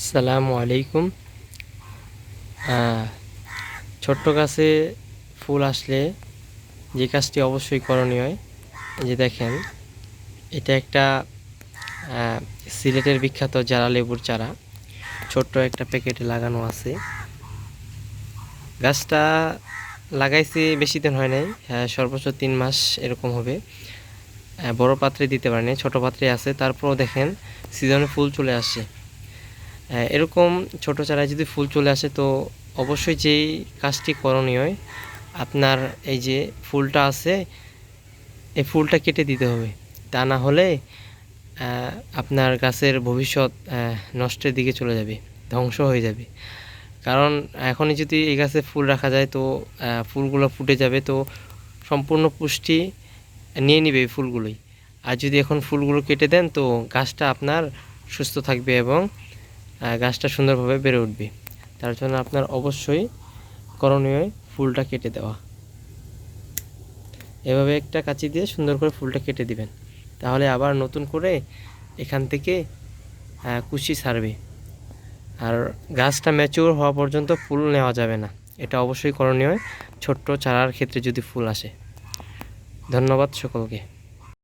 আসসালামু আলাইকুম। ছোট্ট গাছে ফুল আসলে যে কাজটি অবশ্যই করণীয় যে দেখেন, এটা একটা সিলেটের বিখ্যাত জারা লেবুর চারা, ছোট্ট একটা প্যাকেটে লাগানো আছে। গাছটা লাগাইছি বেশি দিন হয় নাই সর্বোচ্চ তিন মাস এরকম হবে। বড় পাত্রে দিতে পারেনি, ছোট পাত্রে আছে, তারপরও দেখেন, সিজনে ফুল চলে আসে এরকম ছোট চারায় যদি ফুল চলে আসে, তো অবশ্যই যেই কাজটি করণীয়, আপনার এই যে ফুলটা আছে, এই ফুলটা কেটে দিতে হবে। তা না হলে আপনার গাছের ভবিষ্যৎ নষ্টের দিকে চলে যাবে, ধ্বংস হয়ে যাবে। কারণ এখনই যদি এই গাছে ফুল রাখা যায়, তো ফুলগুলো ফুটে যাবে, তো সম্পূর্ণ পুষ্টি নিয়ে নিবে এই ফুলগুলোই। আর যদি এখন ফুলগুলো কেটে দেন, তো গাছটা আপনার সুস্থ থাকবে এবং গাছটা সুন্দরভাবে বেড়ে উঠবে। তার জন্য আপনার অবশ্যই করণীয় ফুলটা কেটে দেওয়া। এভাবে একটা কাঁচি দিয়ে সুন্দর করে ফুলটা কেটে দিবেন। তাহলে আবার নতুন করে এখান থেকে কুশি ছাড়বে। আর গাছটা ম্যাচিওর হওয়া পর্যন্ত ফুল নেওয়া যাবে না। এটা অবশ্যই করণীয় ছোট্ট চারার ক্ষেত্রে যদি ফুল আসে। ধন্যবাদ সকলকে।